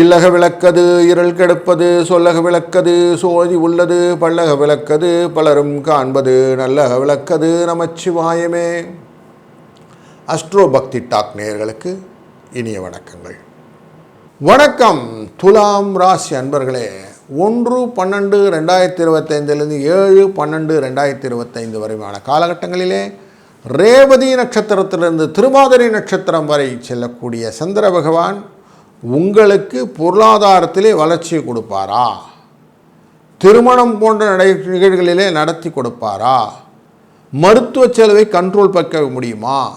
இல்லக விளக்கது இருள் கெடுப்பது சொல்லக விளக்கது சோதி உள்ளது பல்லக விளக்கது பலரும் காண்பது நல்லக விளக்கது நமச்சிவாயமே. அஸ்ட்ரோ பக்தி டாக் நேயர்களுக்கு இனிய வணக்கங்கள். வணக்கம். துலாம் ராசி அன்பர்களே ஒன்று பன்னெண்டு ரெண்டாயிரத்தி இருபத்தைந்திலிருந்து ஏழு பன்னெண்டு ரெண்டாயிரத்தி இருபத்தைந்து வரையான காலகட்டங்களிலே ரேவதி நட்சத்திரத்திலிருந்து திருமாதிரி நட்சத்திரம் வரை செல்லக்கூடிய சந்திர பகவான் உங்களுக்கு பொருளாதாரத்திலே வளர்ச்சியை கொடுப்பாரா? திருமணம் போன்ற நடை நிகழ்வுகளிலே நடத்தி கொடுப்பாரா? மருத்துவ செலவை கண்ட்ரோல் பக்க முடியுமா?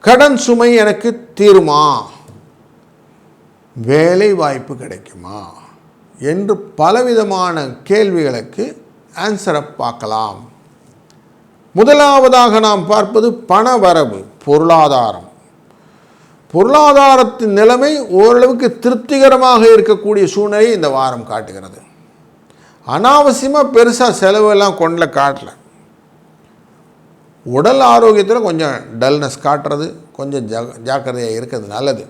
கடன் சுமை எனக்கு தீருமா? வேலை வாய்ப்பு கிடைக்குமா? என்று பலவிதமான கேள்விகளுக்கு ஆன்சரை பார்க்கலாம். முதலாவதாக நாம் பார்ப்பது பண வரவு பொருளாதாரம். பொருளாதாரத்தின் நிலைமை ஓரளவுக்கு திருப்திகரமாக இருக்கக்கூடிய சூழ்நிலையை இந்த வாரம் காட்டுகிறது. அனாவசியமாக பெருசாக செலவெல்லாம் கொண்டல காட்டல. உடல் ஆரோக்கியத்தில் கொஞ்சம் டல்னஸ் காட்டுறது கொஞ்சம் ஜா ஜாக்கிரதையாக இருக்கிறது நல்லது.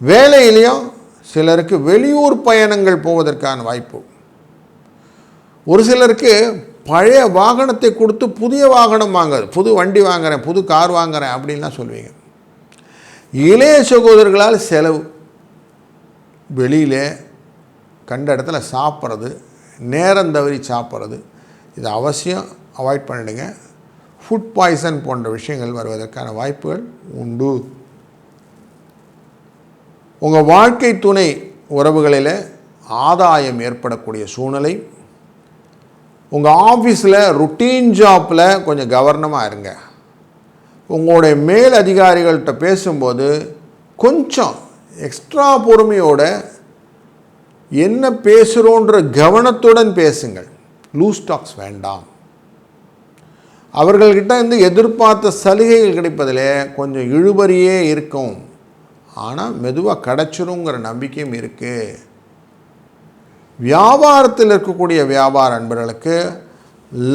வேலையிலையும் சிலருக்கு வெளியூர் பயணங்கள் போவதற்கான வாய்ப்பு. ஒரு சிலருக்கு பழைய வாகனத்தை கொடுத்து புதிய வாகனம் வாங்குறது புது வண்டி வாங்குறேன் புது கார் வாங்குறேன் அப்படின்லாம் சொல்லுவீங்க. இளைய சகோதரர்களால் செலவு. வெளியில் கண்ட இடத்துல சாப்பிட்றது நேரம் தவறி சாப்பிட்றது இது அவசியம். அவாய்ட் பண்ணிடுங்க. ஃபுட் பாய்சன் போன்ற விஷயங்கள் வருவதற்கான வாய்ப்புகள் உண்டு. உங்கள் வாழ்க்கை துணை உறவுகளில் ஆதாயம் ஏற்படக்கூடிய சூழ்நிலை. உங்கள் ஆஃபீஸில் ருட்டீன் ஜாப்பில் கொஞ்சம் கவர்னமாக இருங்க. உங்களுடைய மேல் அதிகாரிகள்கிட்ட பேசும்போது கொஞ்சம் எக்ஸ்ட்ரா பொறுமையோட என்ன பேசுகிறோன்ற கவனத்துடன் பேசுங்கள். லூஸ் டாக்ஸ் வேண்டாம். அவர்கள்கிட்ட இருந்து எதிர்பார்த்த சலுகைகள் கிடைப்பதில் கொஞ்சம் இழுபறியே இருக்கும். ஆனால் மெதுவாக கிடச்சிருங்கிற நம்பிக்கையும் இருக்குது வியாபாரத்தில் இருக்கக்கூடிய வியாபார அன்பர்களுக்கு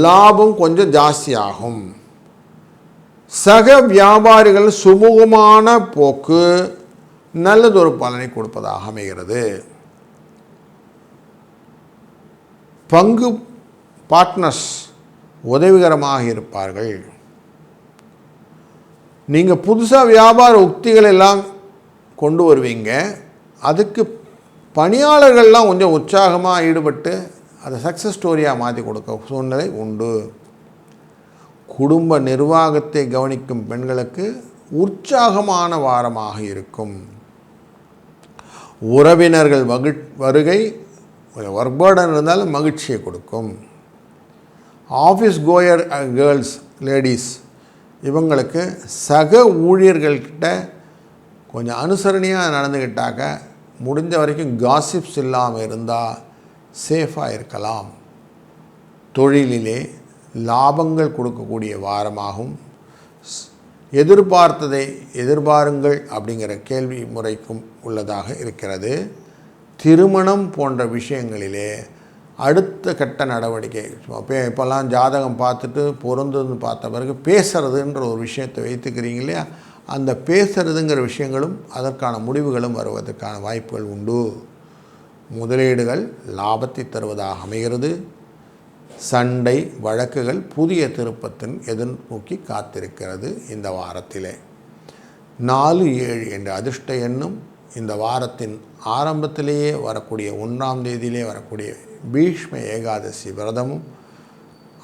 லாபம் கொஞ்சம் ஜாஸ்தி ஆகும் சக வியாபாரிகள் சுமூகமான போக்கு நல்லதொரு பலனை கொடுப்பதாக அமைகிறது. பங்கு பார்ட்னர்ஸ் உதவிகரமாக இருப்பார்கள். நீங்கள் புதுசாக வியாபார உக்திகள் எல்லாம் கொண்டு வருவீங்க. அதுக்கு பணியாளர்கள்லாம் கொஞ்சம் உற்சாகமாக ஈடுபட்டு அதை சக்ஸஸ் ஸ்டோரியாக மாற்றி கொடுக்க சூழ்நிலை உண்டு. குடும்ப நிர்வாகத்தை கவனிக்கும் பெண்களுக்கு உற்சாகமான வாரமாக இருக்கும். உறவினர்கள் மகி வருகை ஒர்க் பேர்டன் இருந்தாலும் மகிழ்ச்சியை கொடுக்கும். ஆஃபீஸ் கோயர் கேர்ள்ஸ் லேடிஸ் இவங்களுக்கு சக ஊழியர்கள்கிட்ட கொஞ்சம் அனுசரணையாக நடந்துக்கிட்டாக்க முடிஞ்ச வரைக்கும் காசிப்ஸ் இல்லாமல் இருந்தால் சேஃபாக இருக்கலாம். தொழிலிலே லாபங்கள் கொடுக்கக்கூடிய வாரமாகும். எதிர்பார்த்ததை எதிர்பாருங்கள் அப்படிங்கிற கேள்வி முறைக்கும் உள்ளதாக இருக்கிறது. திருமணம் போன்ற விஷயங்களிலே அடுத்த கட்ட நடவடிக்கை இப்போ இப்போல்லாம் ஜாதகம் பார்த்துட்டு பொருந்ததுன்னு பார்த்த பிறகு பேசுறதுன்ற ஒரு விஷயத்தை வைத்துக்கிறீங்க இல்லையா? அந்த பேசுறதுங்கிற விஷயங்களும் அதற்கான முடிவுகளும் வருவதற்கான வாய்ப்புகள் உண்டு. முதலீடுகள் லாபத்தை தருவதாக அமைகிறது. சண்டை வழக்குகள் புதிய திருப்பத்தின் எதிர்நோக்கி காத்திருக்கிறது இந்த வாரத்திலே. நாலு ஏழு என்ற அதிர்ஷ்ட எண்ணும் இந்த வாரத்தின் ஆரம்பத்திலேயே வரக்கூடிய ஒன்றாம் தேதியிலே வரக்கூடிய பீஷ்ம ஏகாதசி விரதமும்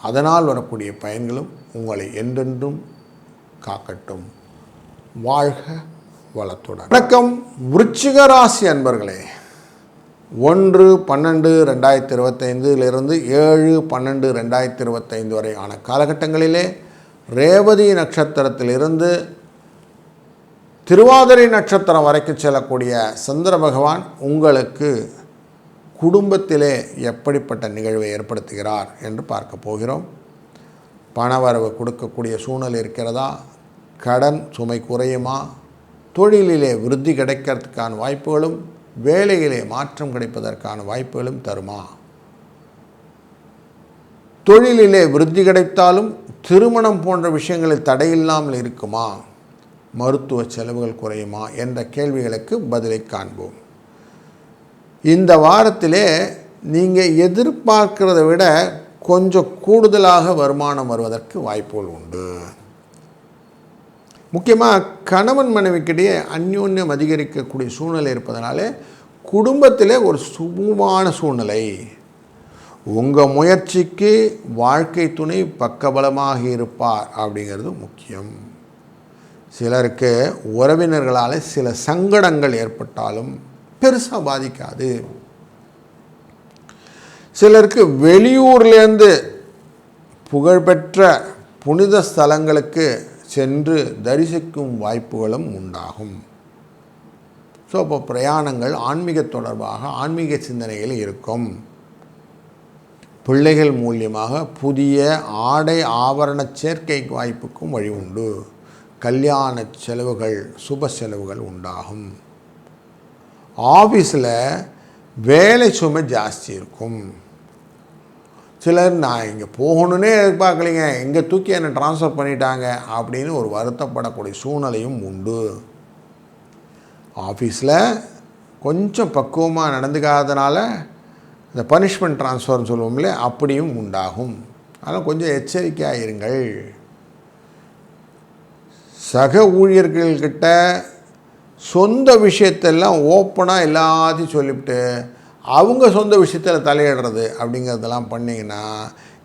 அதனால் வரக்கூடிய பயன்களும் உங்களை என்றென்றும் காக்கட்டும். வாழ்க வளத்துடன். வணக்கம். விருச்சிக ராசி அன்பர்களே ஒன்று பன்னெண்டு ரெண்டாயிரத்தி இருபத்தைந்திலிருந்து ஏழு பன்னெண்டு ரெண்டாயிரத்தி இருபத்தைந்து வரையான காலகட்டங்களிலே ரேவதி நட்சத்திரத்திலிருந்து திருவாதிரை நட்சத்திரம் வரைக்கும் செல்லக்கூடிய சந்திர பகவான் உங்களுக்கு குடும்பத்திலே எப்படிப்பட்ட நிகழ்வை ஏற்படுத்துகிறார் என்று பார்க்க போகிறோம். பணவரவு கொடுக்கக்கூடிய சூழ்நிலை இருக்கிறதா? கடன் சுமை குறையுமா? தொழிலிலே விருத்தி கிடைக்கிறதுக்கான வாய்ப்புகளும் வேலையிலே மாற்றம் கிடைப்பதற்கான வாய்ப்புகளும் தருமா? தொழிலிலே விருத்தி கிடைத்தாலும் திருமணம் போன்ற விஷயங்களில் தடையில்லாமல் இருக்குமா? மருத்துவ செலவுகள் குறையுமா? என்ற கேள்விகளுக்கு பதிலை காண்போம். இந்த வாரத்திலே நீங்கள் எதிர்பார்க்கிறத விட கொஞ்சம் கூடுதலாக வருமானம் வருவதற்கு வாய்ப்புகள் உண்டு. முக்கியமாக கணவன் மனைவிக்கிடையே அந்யோன்யம் அதிகரிக்கக்கூடிய சூழ்நிலை இருப்பதனாலே குடும்பத்தில் ஒரு சுமூகமான சூழ்நிலை. உங்கள் முயற்சிக்கு வாழ்க்கை துணை பக்கபலமாக இருப்பார் அப்படிங்கிறது முக்கியம். சிலருக்கு உறவினர்களால் சில சங்கடங்கள் ஏற்பட்டாலும் பெருசாக பாதிக்காது. சிலருக்கு வெளியூர்லேருந்து புகழ்பெற்ற புனித ஸ்தலங்களுக்கு சென்று தரிசிக்கும் வாய்ப்புகளும் உண்டாகும். ஸோ இப்போ பிரயாணங்கள் ஆன்மீக தொடர்பாக ஆன்மீக சிந்தனைகள் இருக்கும். பிள்ளைகள் மூலியமாக புதிய ஆடை ஆபரண சேர்க்கை வாய்ப்புக்கும் வழி உண்டு. கல்யாண செலவுகள் சுப செலவுகள் உண்டாகும். ஆஃபீஸில் வேலை சுமை ஜாஸ்தி இருக்கும். சிலர் நான் இங்கே போகணுன்னே எதிர்பார்க்கலைங்க. இங்கே தூக்கி என்னை ட்ரான்ஸ்ஃபர் பண்ணிட்டாங்க. அப்படின்னு ஒரு வருத்தப்படக்கூடிய சூழ்நிலையும் உண்டு. ஆஃபீஸில் கொஞ்சம் பக்குவமாக நடந்துக்காதனால இந்த பனிஷ்மெண்ட் ட்ரான்ஸ்ஃபர்னு சொல்லுவோம்ல அப்படியும் உண்டாகும். அதனால் கொஞ்சம் எச்சரிக்கையாக இருங்கள். சக ஊழியர்கள்கிட்ட சொந்த விஷயத்தெல்லாம் ஓப்பனாக எல்லாத்தையும் சொல்லிவிட்டு அவங்க சொந்த விஷயத்தில் தலையிடுறது அப்படிங்கிறதெல்லாம் பண்ணிங்கன்னா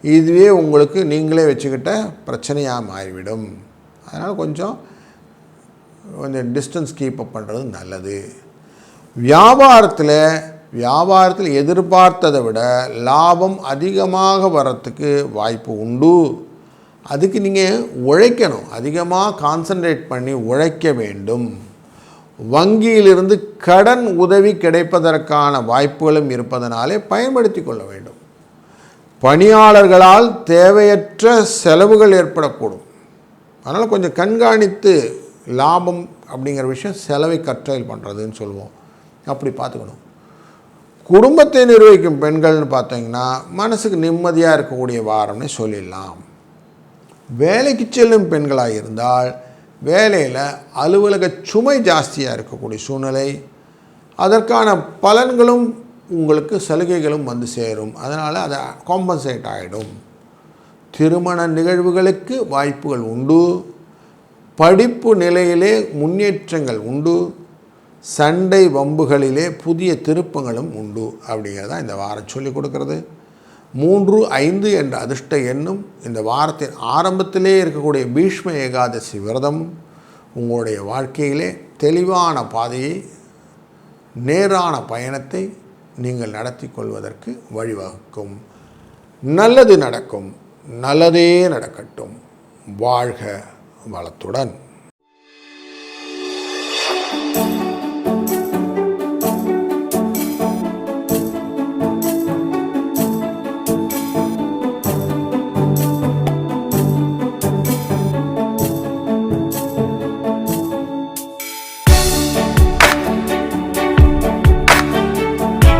இதுவே உங்களுக்கு நீங்களே வச்சுக்கிட்ட பிரச்சனையாக மாறிவிடும். அதனால் கொஞ்சம் கொஞ்சம் டிஸ்டன்ஸ் கீப் அப் பண்ணுறது நல்லது. வியாபாரத்தில் வியாபாரத்தில் எதிர்பார்த்ததை விட லாபம் அதிகமாக வர்றதுக்கு வாய்ப்பு உண்டு. அதுக்கு நீங்கள் உழைக்கணும். அதிகமாக கான்சன்ட்ரேட் பண்ணி உழைக்க வேண்டும். வங்கியிலிருந்து கடன் உதவி கிடைப்பதற்கான வாய்ப்புகளும் இருப்பதனாலே பயன்படுத்தி கொள்ள வேண்டும். பணியாளர்களால் தேவையற்ற செலவுகள் ஏற்படக்கூடும். அதனால் கொஞ்சம் கண்காணித்து லாபம் அப்படிங்கிற விஷயம் செலவை கற்றல் பண்ணுறதுன்னு சொல்லுவோம். அப்படி பார்த்துக்கணும். குடும்பத்தை நிர்வகிக்கும் பெண்கள்னு பார்த்தீங்கன்னா மனசுக்கு நிம்மதியாக இருக்கக்கூடிய வாரம்னு சொல்லிடலாம். வேலைக்கு செல்லும் பெண்களாக இருந்தால் வேலையில் அலுவலக சுமை ஜாஸ்தியாக இருக்கக்கூடிய சூழ்நிலை அதற்கான பலன்களும் உங்களுக்கு சலுகைகளும் வந்து சேரும். அதனால் அதை காம்பன்சேட் ஆகிடும் திருமண நிகழ்வுகளுக்கு வாய்ப்புகள் உண்டு. படிப்பு நிலையிலே முன்னேற்றங்கள் உண்டு. சண்டை வம்புகளிலே புதிய திருப்பங்களும் உண்டு. அப்படிங்கிறதான் இந்த வாரம் சொல்லிக் கொடுக்கறது. மூன்று ஐந்து என்ற அதிர்ஷ்ட எண்ணும் இந்த வாரத்தின் ஆரம்பத்திலே இருக்கக்கூடிய பீஷ்ம ஏகாதசி விரதம் உங்களுடைய வாழ்க்கையிலே தெளிவான பாதையை நேரான பயணத்தை நீங்கள் நடத்தி கொள்வதற்கு வழிவகுக்கும். நல்லது நடக்கும் நல்லதே நடக்கட்டும். வாழ்க வளத்துடன்.